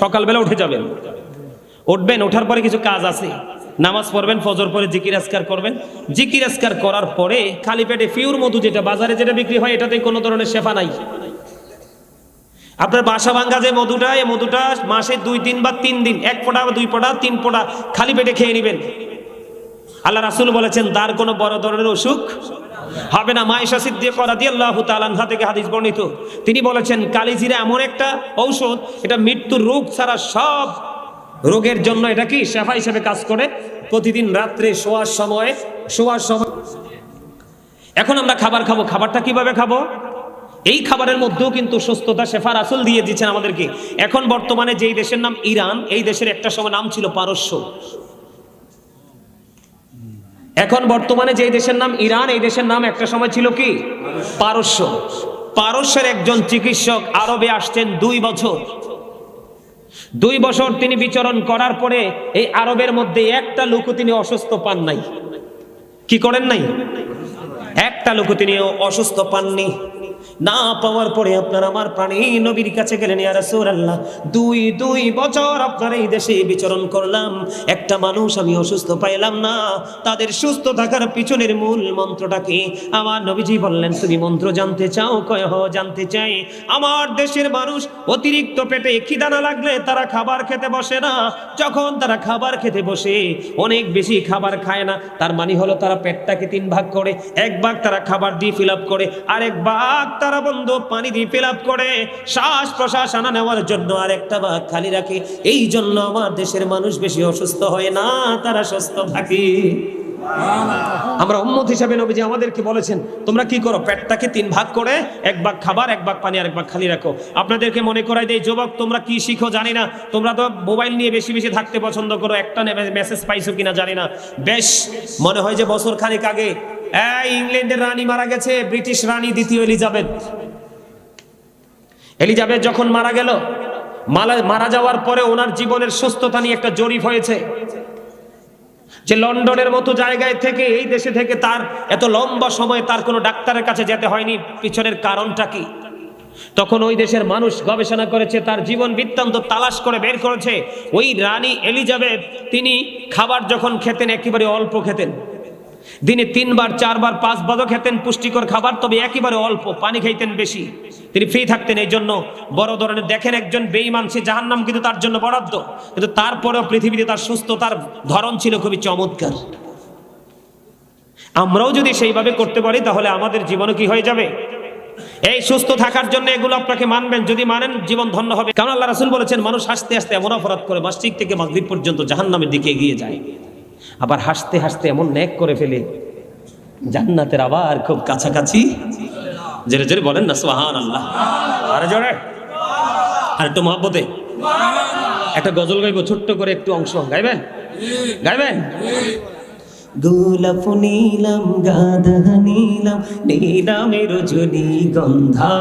সকালবেলা উঠে যাবেন। উঠবেন ওঠার পরে কিছু কাজ আছে। নামাজ পড়বেন, ফজর পরে জিকির আজকার করবেন। জিকির আজকার করার পরে খালি পেটে ফিউর মধু যেটা বাজারে যেটা বিক্রি হয় এটাতে কোনো ধরনের শেফা নাই। আপনার বাসা ভাঙ্গা যে মধুটা এই মধুটা মাসে দুই দিন বা তিন দিন, এক ফোঁটা বা দুই ফোঁটা, তিন ফোঁটা খালি পেটে খেয়ে নেবেন। আল্লাহ রাসুল বলেছেন তার কোনো বড় ধরনের অসুখ হবে না মায়েশা সিদ্দিক রাদি আল্লাহ তালানহা থেকে হাদিস বর্ণিত। তিনি বলেছেন, কালিজিরা এমন একটা ঔষধ, এটা মৃত্যুর রোগ ছাড়া সব রোগের জন্য এটা কি? শেফা হিসেবে কাজ করে। প্রতিদিন রাত্রে শোয়ার সময় শোয়ার সময়। এখন আমরা খাবার খাব। খাবারটা কীভাবে খাব? এই খাবারের মধ্যেও কিন্তু সুস্থতা শেফা রাসুল দিয়ে দিচ্ছেন আমাদেরকে। এখন বর্তমানে যেই দেশের নাম ইরান, এই দেশের একটা সময় নাম ছিল পারস্য। এখন বর্তমানে যে দেশের নাম ইরান, এই দেশের নাম একটা সময় ছিল কি? পারস্য। পারস্যের একজন চিকিৎসক আরবে আসছেন দুই বছর। দুই বছর তিনি বিচরণ করার পরে এই আরবের মধ্যে একটা লোকও তিনি অসুস্থ পান নাই। কি করেন নাই? একটা লোক তিনি অসুস্থ পাননি। না পাওয়ার পরে আপনার আমার প্রাণী নবীর কাছে গেলেন, ইয়া রাসূলুল্লাহ, দুই দুই বছর আপনার এই দেশে বিচরণ করলাম। একটা মানুষ আমি অসুস্থ পাইলাম না। তাদের সুস্থ থাকার পিছনের মূল মন্ত্রটা কি? আমার নবীজি বললেন, তুমি মন্ত্র জানতে চাও? কয়, হ, জানতে চাই। আমার দেশের মানুষ অতিরিক্ত পেটে খিদা না লাগলে তারা খাবার খেতে বসে না। যখন তারা খাবার খেতে বসে, অনেক বেশি খাবার খায় না। তার মানে হলো তারা পেটটাকে তিন ভাগ করে, এক ভাগ তারা খাবার দিয়ে ফিল করে, আরেক ভাগ তারা বন্ধু পানি দিয়ে ফিল করে। শ্বাস প্রশ্বাস আনা নেওয়ার জন্য আরেকটা ভাগ খালি রাখে। এই জন্য আমার দেশের মানুষ বেশি অসুস্থ হয় না, তারা সুস্থ থাকে। আমরা উম্মত হিসাবে নবীজি আমাদেরকে বলেছেন, তোমরা কি করো, পেটটাকে তিন ভাগ করে, এক ভাগ খাবার, এক ভাগ পানি আর এক ভাগ খালি রাখো। আপনাদেরকে মনে করাই দেয় যুবক, তোমরা কি শিখো জানি না। তোমরা তো মোবাইল নিয়ে বেশি বেশি থাকতে পছন্দ করো। একটা মেসেজ পাইছো কিনা জানি না। বেশ, মনে হয় যে বছর খানিক আগে ইংল্যান্ডের রানী মারা গেছে, ব্রিটিশ রানী দ্বিতীয় এলিজাবেথ। এলিজাবেথ যখন মারা গেল মারা যাওয়ার পরে ওনার জীবনের সুস্থতা নিয়ে একটা জরিপ হয়েছে। যে লন্ডনের মতো জায়গায় থেকে, এই দেশে থেকে তার এত লম্বা সময় তার কোনো ডাক্তারের কাছে যেতে হয়নি। পিছনের কারণটা কি? তখন ওই দেশের মানুষ গবেষণা করেছে, তার জীবন বৃত্তান্ত তালাশ করে বের করেছে। ওই রানী এলিজাবেথ, তিনি খাবার যখন খেতেন, একেবারে অল্প খেতেন। দিনে তিনবার, চারবার, পাঁচবারও খেতেন পুষ্টিকর খাবার, তবে একেবারে অল্প, পানি খাইতেন বেশি। তিনি ফ্রি থাকতেন এই জন্য। বড় ধরনের, দেখেন একজন বেঈমান, সে জাহান্নাম কিন্তু তার জন্য বরাদ্দ। কিন্তু তারপরেও পৃথিবীতে তার সুস্থতার ধরন ছিল খুবই চমৎকার। আমরাও যদি সেইভাবে করতে পারি, তাহলে আমাদের জীবনও কি হয়ে যাবে? এই সুস্থ থাকার জন্য এগুলো আপনাকে মানবেন, যদি মানেন, জীবন ধন্য হবে। কারণ আল্লাহ রাসুল বলেছেন, মানুষ হাসতে হাসতে এমন অপরাধ করে মাসিক থেকে মাগরিব পর্যন্ত জাহান্নামের দিকে এগিয়ে যায়। আবার হাসতে হাসতে এমন ন্যাক করে ফেলে। জান্নাতের আবার খুব কাছাকাছি। জেরে জেরে বলেন না সোহান আল্লাহ আরে জোরে। আর একটু মহাব্বতে। একটা গজল গাইব, ছোট্ট করে একটু অংশ। গাইবেন? গাইবেন? গোলাপ নীলাম, গাধা নীলাম নীলামের রজনী গন্ধা।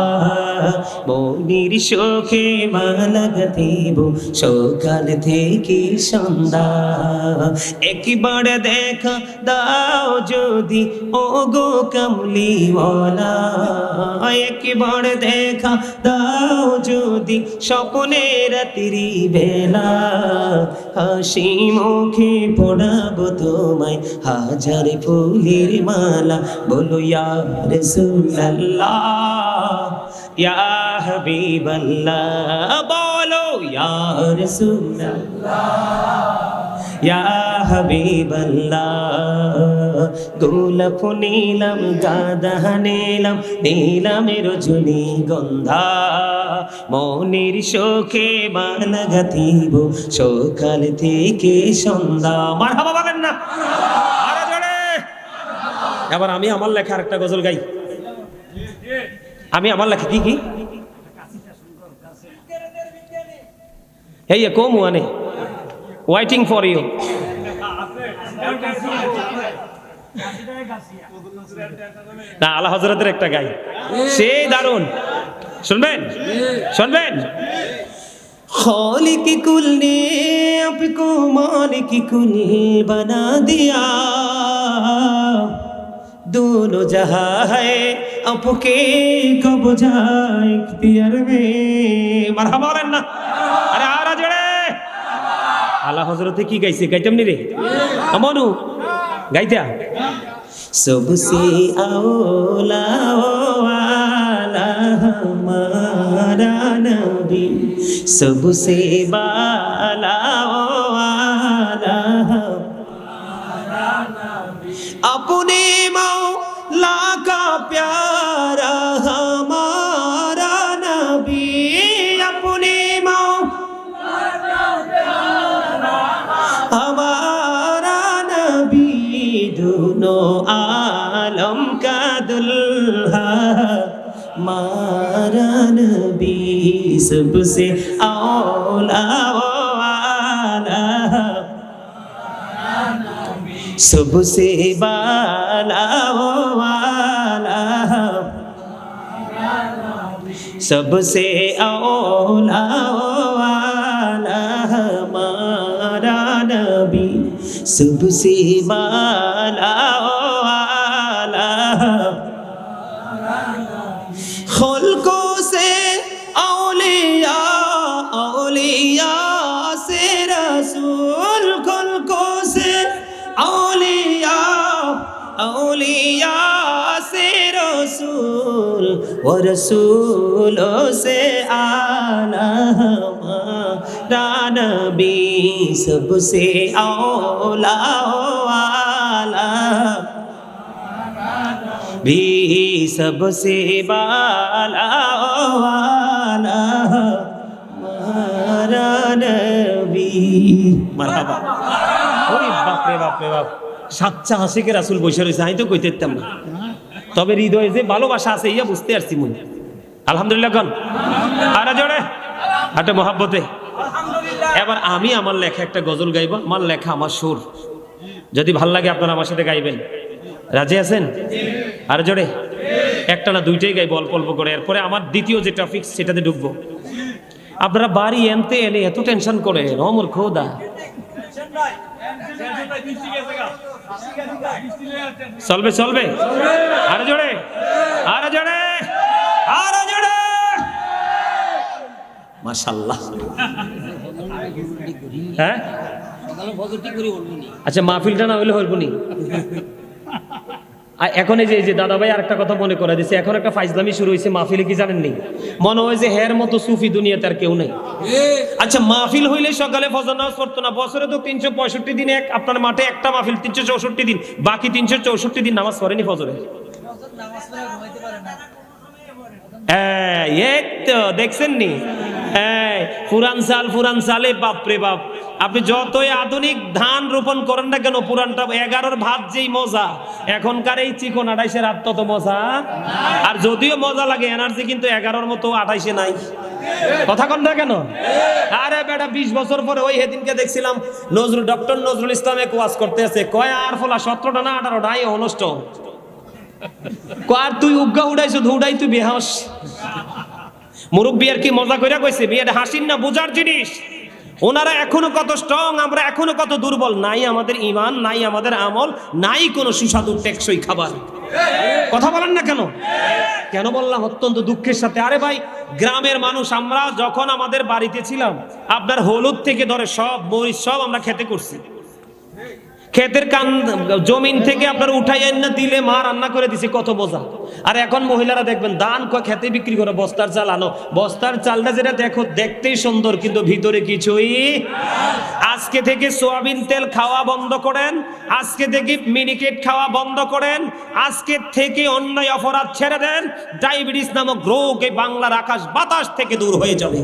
মনির শোকে মালা গাথিব, সকাল থেকে সন্ধ্যা। একবার দেখা দাও যদি ও গো কামলিওয়ালা। একবার দেখা দাও যদি, স্বপ্নের রাত্রি বেলা। হাসি মুখে পড়াবো তোমায়। হাজার ফুলের মালা বলো, ইয়া রসুল্লাহ ইয়া হাবিবাল্লাহ, বলো, ইয়া রসুল্লাহ ইয়া হাবিবাল্লাহ। গোলাপ নীলাম গাদা নীলাম নীলামের রজনী গন্ধা। মনের শোকে বালা গাথিব, সকাল থেকে সন্ধ্যা। মারহাবা বলেন না। এবার আমি আমার লেখা একটা গজল গাই। আমি আমার লেখা কি কি? এই কম ওয়ানে ওয়াইটিং ফর ইউ না, আল্লাহ হজরতের একটা গাই। সেই দারুণ শুনবেন? শুনবেন? খালিক কুল ने आपको मालिक कुल बना দিয়া। दोनों जहां है কব कब जाए इख्तियार में মারহাবা বলেন না। আরে আরা জড়ে আল্লাহ হযরতে কি গাইছে? গাইতাম নি রে? আমানু। গাইতা? सबसे औला वाला हमारा नबी सबसे बाला वाला अपने मौला का प्यारा मारा नबी सबसे औला वाला सबसे बाला वाला सबसे औला वाला हमारा नबी सबसे बाला वाला اولیاء سے رسول و رسولوں سے آلہ ہمارا نبی سب سے اولا والا بھی سب سے بالا والا ہمارا نبی مرحبا ওরে বাপ রে বাপ রে বাপ সাচ্চা হাসিকে রাসুল বসে রয়েছে আমি তো কইতে পারতাম না। তবে হৃদয়ে যে ভালোবাসা আছে ইয়া বুঝতে পারছি মুই আলহামদুলিল্লাহ কন। আর জোরে। হাটে মহাব্বতে। এবার আমি আমার লেখা একটা গজল গাইব আমার লেখা আমার সুর। যদি ভালো লাগে আপনারা আমার সাথে গাইবেন। রাজি আছেন? আর জোরে। একটা না দুইটাই গাইব অল্প অল্প করে। এরপরে আমার দ্বিতীয় যে টপিক সেটাতে ঢুকবো। আপনারা বাড়ি এনতে এনে এত টেনশন করে রমর খোদা। চলবে চলবে। আরও জোরে আরও জোরে আরও জোরে। মাশাল্লাহ। হ্যাঁ? আচ্ছা মাহফিলটা না হইলে হইব নি? আর এখন এই যে এই যে দাদা ভাই আরেকটা কথা মনে করে দিছে এখন একটা ফাইজলামি শুরু হয়েছে মাহফিলে কি জানেন নি মনে হয় যে হের মতো সুফি দুনিয়াতে আর কেউ নেই। আচ্ছা মাহফিল হইলে সকালে ফজর নামাজ পড়তো না বছরে তো তিনশো পঁয়ষট্টি দিন এক আপনার মাঠে একটা মাহফিল তিনশো চৌষট্টি দিন বাকি তিনশো চৌষট্টি দিন নামাজ পড়েনি ফজরে? হ্যাঁ, এই তো দেখছেন নি হ্যাঁ, পুরান সাল পুরান সালে বাপরে বাপ। আপনি যতই আধুনিক ধান রোপণ করেন না কেন পুরানটা এগারোর ভাত যেই মজা এখনকার এই চিকন আঠাইশের আর তত মজা। আর যদিও মজা লাগে এনার্জি কিন্তু এগারোর মতো আঠাইশে নাই। কথা কন কেন? আরে বেটা বিশ বছর পরে ওই সেদিনকে দেখছিলাম নজরুল ডক্টর নজরুল ইসলামে কোয়াজ করতে আছে। কয় আর ফলা সতেরোটা না আঠারোটা? এই অনুষ্ঠ আর তুই উজ্ঞা উড়াইছ উড়াই তুই বেহাস। মুরব্বী আর কি মজা কইরা কইছে বিয়েটা হাসিন না বোঝার জিনিস? ওনারা এখনও কত স্ট্রং আমরা এখনও কত দুর্বল। নাই আমাদের ইমান নাই আমাদের আমল, নাই কোনো সুস্বাদু টেকসই খাবার। কথা বলেন না কেন? কেন বললাম অত্যন্ত দুঃখের সাথে? আরে ভাই, গ্রামের মানুষ, আমরা যখন আমাদের বাড়িতে ছিলাম, আপনার হলুদ থেকে ধরে সব মরিচ সব আমরা খেতে করছি। ক্ষেতের কান জমিন থেকে আপনার উঠাই না দিলে মা রান্না করে দিছে, কত বোঝা আর এখন মহিলারা দেখবেন দান ক খেতে বিক্রি করে, বস্তার চাল আনো। বস্তার চালটা যেটা দেখো, দেখতেই সুন্দর, কিন্তু ভিতরে কিছুই আজকে থেকে সোয়াবিন তেল খাওয়া বন্ধ করেন, আজকে থেকে মিনিকেট খাওয়া বন্ধ করেন, আজকে থেকে অন্যায় অপরাধ ছেড়ে দেন, ডায়াবেটিস নামক রোগ এই বাংলার আকাশ বাতাস থেকে দূর হয়ে যাবে।